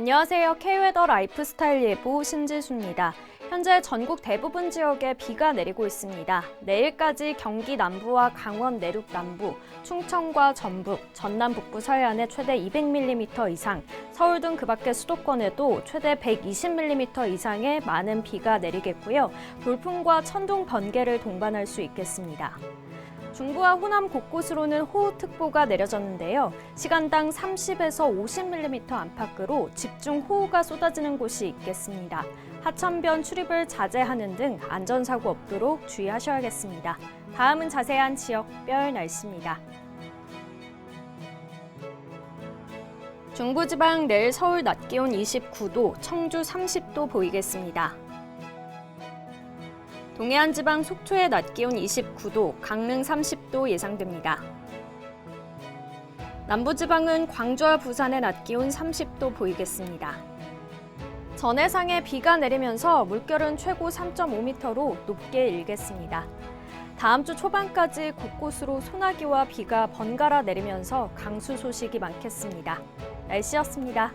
안녕하세요. K웨더 라이프스타일 예보 신지수입니다. 현재 전국 대부분 지역에 비가 내리고 있습니다. 내일까지 경기 남부와 강원 내륙 남부, 충청과 전북, 전남 북부 서해안에 최대 200mm 이상, 서울 등 그 밖의 수도권에도 최대 120mm 이상의 많은 비가 내리겠고요. 돌풍과 천둥 번개를 동반할 수 있겠습니다. 중부와 호남 곳곳으로는 호우특보가 내려졌는데요. 시간당 30에서 50mm 안팎으로 집중 호우가 쏟아지는 곳이 있겠습니다. 하천변 출입을 자제하는 등 안전사고 없도록 주의하셔야겠습니다. 다음은 자세한 지역별 날씨입니다. 중부지방 내일 서울 낮 기온 29도, 청주 30도 보이겠습니다. 동해안 지방 속초의 낮 기온 29도, 강릉 30도 예상됩니다. 남부지방은 광주와 부산의 낮 기온 30도 보이겠습니다. 전해상에 비가 내리면서 물결은 최고 3.5m로 높게 일겠습니다. 다음 주 초반까지 곳곳으로 소나기와 비가 번갈아 내리면서 강수 소식이 많겠습니다. 날씨였습니다.